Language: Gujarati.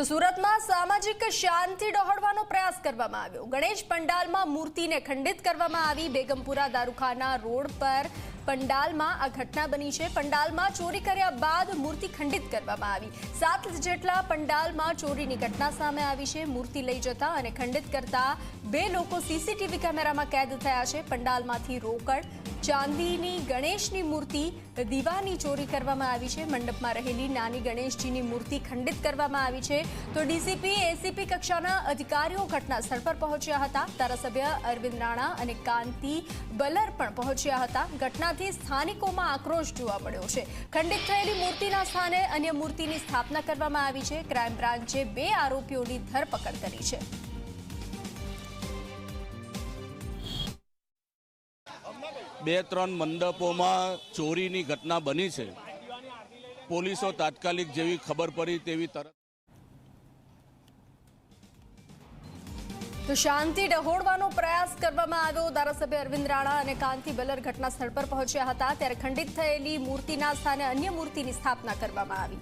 તો સુરતમાં સામાજિક શાંતિ ડહોળવાનો પ્રયાસ કરવામાં આવ્યો. ગણેશ પંડાલમાં મૂર્તિને ખંડિત કરવામાં આવી. બેગમપુરા દારૂખાના રોડ પર પંડાલમાં આ ઘટના બની છે. પંડાલમાં ચોરી કર્યા બાદ મૂર્તિ ખંડિત કરવામાં આવી. સાત જેટલા પંડાલમાં ચોરીની ઘટના સામે આવી છે. મૂર્તિ લઈ જતા અને ખંડિત કરતા બે લોકો સીસીટીવી કેમેરામાં કેદ થયા છે. પંડાલમાંથી રોકડ ચાંદીની ગણેશની મૂર્તિ, દીવાની ચોરી કરવામાં આવી છે. મંડપમાં રહેલી નાની ગણેશજીની મૂર્તિ ખંડિત કરવામાં આવી છે. તો ડીસીપી, એસીપી કક્ષાના અધિકારીઓ ઘટના સ્થળ પર પહોંચ્યા હતા. ધારાસભ્ય અરવિંદ રાણા અને કાંતિ બલર પણ પહોંચ્યા હતા. ઘટનાથી સ્થાનિકોમાં આક્રોશ જોવા મળ્યો છે. ખંડિત થયેલી મૂર્તિના સ્થાને અન્ય મૂર્તિની સ્થાપના કરવામાં આવી છે. ક્રાઇમ બ્રાન્ચે બે આરોપીઓની ધરપકડ કરી છે. બે ત્રણ મંડપોમાં ચોરીની ઘટના બની છે. પોલીસો તાત્કાલિક જેવી ખબર પડી તેવી તરત શાંતિ ડહોળવાનો પ્રયાસ કરવામાં આવ્યો. ધારાસભ્ય અરવિંદ રાણા અને કાંતિ બલર ઘટના સ્થળ પર પહોંચ્યા હતા. ત્યારે ખંડિત થયેલી મૂર્તિના સ્થાને અન્ય મૂર્તિની સ્થાપના કરવામાં આવી.